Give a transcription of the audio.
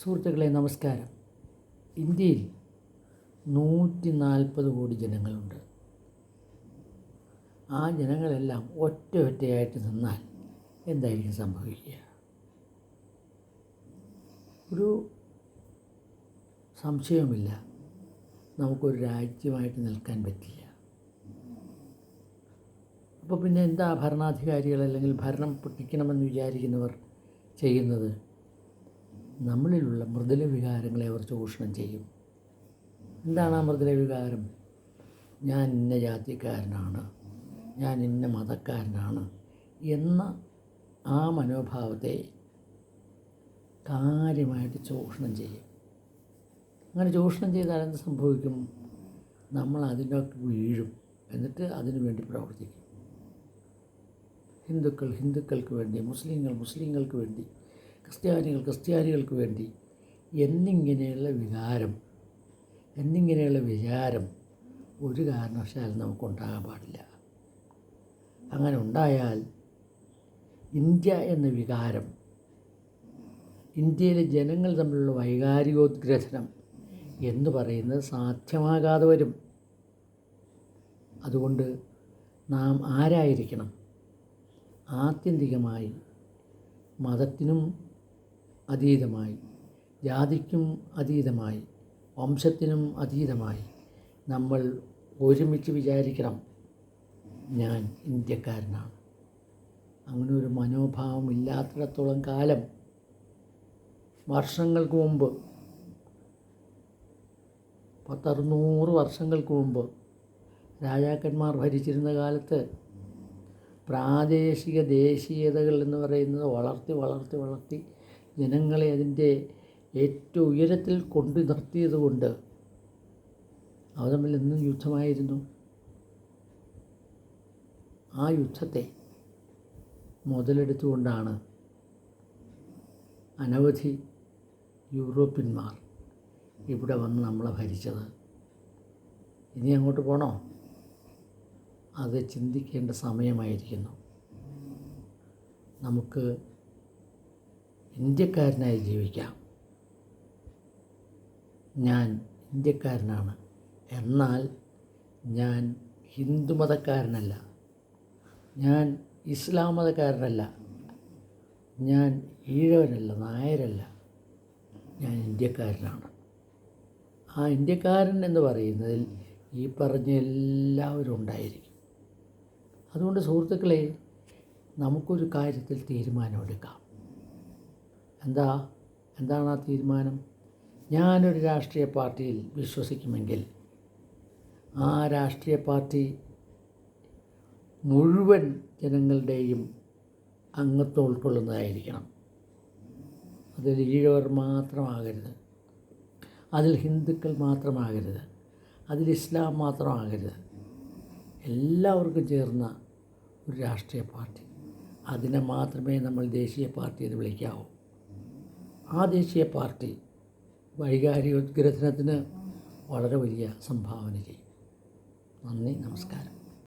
സുഹൃത്തുക്കളെ നമസ്കാരം. ഇന്ത്യയിൽ നൂറ്റി നാൽപ്പത് കോടി ജനങ്ങളുണ്ട്. ആ ജനങ്ങളെല്ലാം ഒറ്റ ഒറ്റയായിട്ട് നിന്നാൽ എന്തായിരിക്കും സംഭവിക്കുക? ഒരു സംശയവുമില്ല. നമുക്കൊരു രാജ്യമായിട്ട് നിൽക്കാൻ പറ്റില്ല. അപ്പോൾ പിന്നെ എന്താ ഭരണാധികാരികൾ അല്ലെങ്കിൽ ഭരണം പൊട്ടിക്കണമെന്ന് വിചാരിക്കുന്നവർ ചെയ്യുന്നത്? നമ്മളിലുള്ള മൃദുല വികാരങ്ങളെ അവർ ചൂഷണം ചെയ്യും. എന്താണ് ആ മൃദുല വികാരം ഞാൻ ഇന്ന ജാതിക്കാരനാണ്. ഞാൻ ഇന്ന മതക്കാരനാണ് എന്ന ആ മനോഭാവത്തെ കാര്യമായിട്ട് ചൂഷണം ചെയ്യും. അങ്ങനെ ചൂഷണം ചെയ്താൽ എന്ത് സംഭവിക്കും? നമ്മൾ അതിനൊക്കെ വീഴും. എന്നിട്ട് അതിനു വേണ്ടി പ്രവർത്തിക്കും. ഹിന്ദുക്കൾ ഹിന്ദുക്കൾക്ക് വേണ്ടി മുസ്ലിങ്ങൾ മുസ്ലിങ്ങൾക്ക് വേണ്ടി ക്രിസ്ത്യാനികൾ ക്രിസ്ത്യാനികൾക്ക് വേണ്ടി എന്നിങ്ങനെയുള്ള വികാരം എന്നിങ്ങനെയുള്ള വിചാരം ഒരു കാരണവശാലും നമുക്കുണ്ടാകാൻ പാടില്ല. അങ്ങനെ ഉണ്ടായാൽ ഇന്ത്യ എന്ന വികാരം ഇന്ത്യയിലെ ജനങ്ങൾ തമ്മിലുള്ള വൈകാരികോദ്ഗ്രഥനം എന്ന് പറയുന്നത് സാധ്യമാകാതെ വരും. അതുകൊണ്ട് നാം ആരായിരിക്കണം? ആത്യന്തികമായി മതത്തിനും അതീതമായി. ജാതിക്കും അതീതമായി. വംശത്തിനും അതീതമായി. നമ്മൾ ഒരുമിച്ച് വിചാരിക്കണം ഞാൻ ഇന്ത്യക്കാരനാണ്. അങ്ങനെ ഒരു മനോഭാവം ഇല്ലാത്തിടത്തോളം കാലം വർഷങ്ങൾക്ക് മുമ്പ് പത്തറുന്നൂറ് വർഷങ്ങൾക്ക് മുമ്പ് രാജാക്കന്മാർ ഭരിച്ചിരുന്ന കാലത്ത് പ്രാദേശിക ദേശീയതകൾ എന്ന് പറയുന്നത് വളർത്തി വളർത്തി വളർത്തി ജനങ്ങളെ അതിന്റെ ഏറ്റവും ഉയരത്തിൽ കൊണ്ടു നിർത്തിയതുകൊണ്ട് അവ തമ്മിൽ എന്നും യുദ്ധമായിരുന്നു. ആ യുദ്ധത്തെ മുതലെടുത്തുകൊണ്ടാണ് അനവധി യൂറോപ്യന്മാർ ഇവിടെ വന്ന് നമ്മളെ ഭരിച്ചത്. ഇനി അങ്ങോട്ട് പോണോ? അത് ചിന്തിക്കേണ്ട സമയമായിരിക്കുന്നു. നമുക്ക് ഇന്ത്യക്കാരനായി ജീവിക്കാം. ഞാൻ ഇന്ത്യക്കാരനാണ്. എന്നാൽ ഞാൻ ഹിന്ദുമതക്കാരനല്ല ഞാൻ ഇസ്ലാം മതക്കാരനല്ല. ഞാൻ ഈഴവനല്ല നായരല്ല. ഞാൻ ഇന്ത്യക്കാരനാണ്. ആ ഇന്ത്യക്കാരൻ എന്ന് പറയുന്നതിൽ ഈ പറഞ്ഞ എല്ലാവരും ഉണ്ടായിരിക്കും. അതുകൊണ്ട് സുഹൃത്തുക്കളെ നമുക്കൊരു കാര്യത്തിൽ തീരുമാനമെടുക്കാം. എന്താ? എന്താണ് ആ തീരുമാനം? ഞാനൊരു രാഷ്ട്രീയ പാർട്ടിയിൽ വിശ്വസിക്കുമെങ്കിൽ ആ രാഷ്ട്രീയ പാർട്ടി മുഴുവൻ ജനങ്ങളുടെയും അംഗത്വം ഉൾക്കൊള്ളുന്നതായിരിക്കണം. അതിൽ ഈഴവർ മാത്രമാകരുത്. അതിൽ ഹിന്ദുക്കൾ മാത്രമാകരുത്. അതിൽ ഇസ്ലാം മാത്രമാകരുത്. എല്ലാവർക്കും ചേർന്ന ഒരു രാഷ്ട്രീയ പാർട്ടി. അതിനെ മാത്രമേ നമ്മൾ ദേശീയ പാർട്ടി എന്ന് വിളിക്കാവൂ. ആ ദേശീയ പാർട്ടി വൈകാരികോദ്ഗ്രഥനത്തിന് വളരെ വലിയ സംഭാവന ചെയ്യും. നന്ദി നമസ്കാരം.